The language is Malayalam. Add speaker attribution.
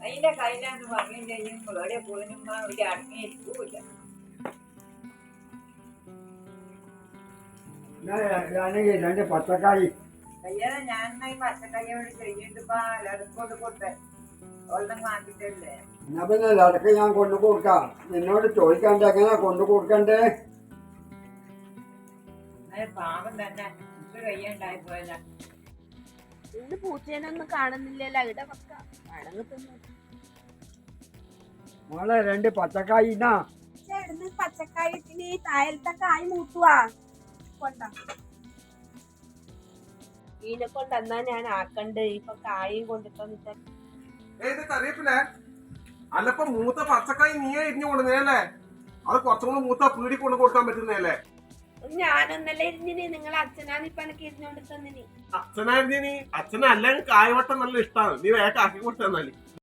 Speaker 1: അതിന്റെ കയ്യിലാന്ന് പറഞ്ഞു ചെയ്യും എവിടെ പോയിനും അവിടെ അടങ്ങിയിരിക്കൂല
Speaker 2: രണ്ട് പച്ചക്കായി
Speaker 1: കയ്യാതെ ഞാൻ ഈ എല്ലാവർക്കും കൊണ്ട് കൊടുത്തേ.
Speaker 2: എന്നാ പിന്നെ ലടക്ക് ഞാൻ കൊണ്ടു കൊടുക്കാം. നിന്നോട് ചോദിക്കണ്ട എങ്ങനെ കൊണ്ടു കൊടുക്കണ്ടേ?
Speaker 1: പാവം തന്നെ. കയ്യുണ്ടായി പോയതാ
Speaker 3: ഇന്ന് പൂച്ചേനൊന്നും കാണുന്നില്ലല്ലോ ഇവിടെ പക്ക അടങ്ങ് തിന്നു.
Speaker 2: മോളെ രണ്ട് പച്ചക്കായി എന്നാ
Speaker 3: ചേട്ടന് പച്ചക്കായ ഇട്ടിന് താഴത്തെ കായ് മൂട്ടുവാ കൊണ്ട. ഈനെ കൊണ്ടെന്നാ ഞാൻ ആക്കണ്ട്? ഇപ്പൊ കായും കൊണ്ടിട്ട്
Speaker 4: ഏത് കറിയപ്പില്ലേ അല്ലപ്പോ മൂത്ത പച്ചക്കായി നീയെ ഇരിഞ്ഞു കൊണ്ടുവന്നേ അത് കുറച്ചും കൂടെ മൂത്ത പീടി കൊണ്ട് കൊടുക്കാൻ പറ്റുന്നതല്ലേ?
Speaker 3: ഞാനൊന്നല്ല നിങ്ങൾ അച്ഛനാണ് ഇപ്പൊ എനിക്ക് ഇരുന്നോണ്ട് തന്നിനി.
Speaker 4: അച്ഛനായിരുന്നു നീ അച്ഛനല്ലെങ്കിൽ കായവട്ടം നല്ല ഇഷ്ടമാണ് നീ വേട്ടാക്കി കൊടുത്തു